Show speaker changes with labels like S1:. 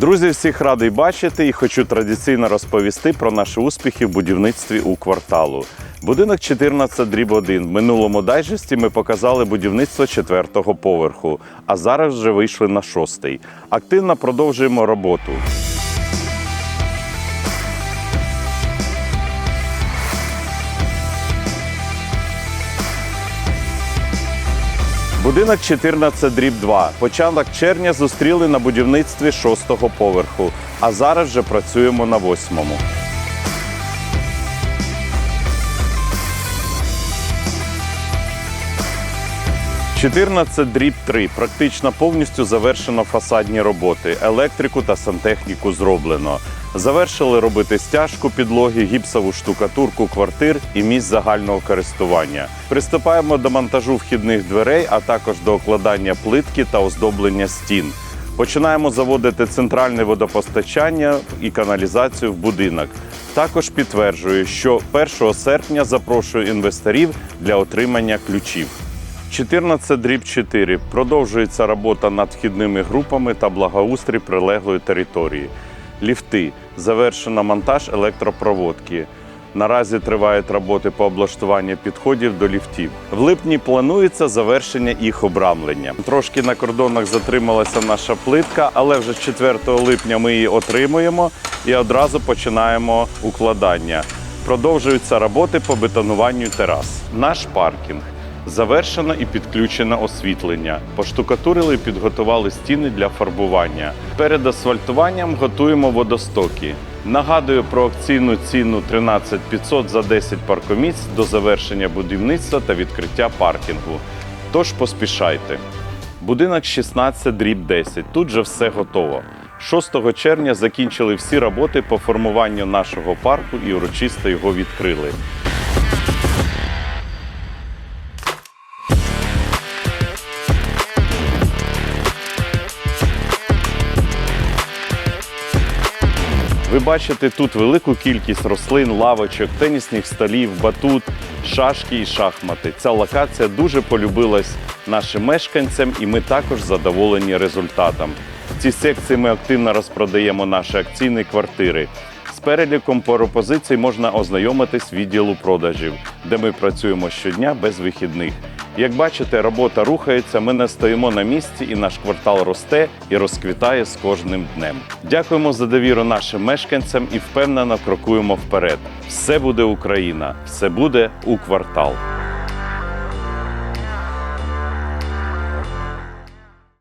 S1: Друзі, всіх радий бачити і хочу традиційно розповісти про наші успіхи в будівництві у кварталу. Будинок 14 дріб 1. В минулому дайджесті ми показали будівництво четвертого поверху, а зараз вже вийшли на шостий. Активно продовжуємо роботу. Будинок 14 дріб 2. Початок червня зустріли на будівництві шостого поверху, а зараз вже працюємо на восьмому. «14 дріб 3. Практично повністю завершено фасадні роботи. Електрику та сантехніку зроблено. Завершили робити стяжку підлоги, гіпсову штукатурку квартир і місць загального користування. Приступаємо до монтажу вхідних дверей, а також до окладання плитки та оздоблення стін. Починаємо заводити центральне водопостачання і каналізацію в будинок. Також підтверджую, що 1 серпня запрошую інвесторів для отримання ключів. 14 дріб 4. Продовжується робота над вхідними групами та благоустрій прилеглої території. Ліфти. Завершено монтаж електропроводки. Наразі тривають роботи по облаштуванню підходів до ліфтів. В липні планується завершення їх обрамлення. Трошки на кордонах затрималася наша плитка, але вже 4 липня ми її отримуємо і одразу починаємо укладання. Продовжуються роботи по бетонуванню терас. Наш паркінг. Завершено і підключено освітлення. Поштукатурили і підготували стіни для фарбування. Перед асфальтуванням готуємо водостоки. Нагадую про акційну ціну 13 500 за 10 паркомісць до завершення будівництва та відкриття паркінгу. Тож поспішайте. Будинок 16 дріб 10. Тут же все готово. 6 червня закінчили всі роботи по формуванню нашого парку і урочисто його відкрили. Ви бачите тут велику кількість рослин, лавочок, тенісних столів, батут, шашки і шахмати. Ця локація дуже полюбилась нашим мешканцям, і ми також задоволені результатом. В цій секції ми активно розпродаємо наші акційні квартири. З переліком пропозицій можна ознайомитись відділу продажів, де ми працюємо щодня без вихідних. Як бачите, робота рухається, ми не стоїмо на місці, і наш квартал росте і розквітає з кожним днем. Дякуємо за довіру нашим мешканцям і впевнено крокуємо вперед. Все буде Україна, все буде у квартал.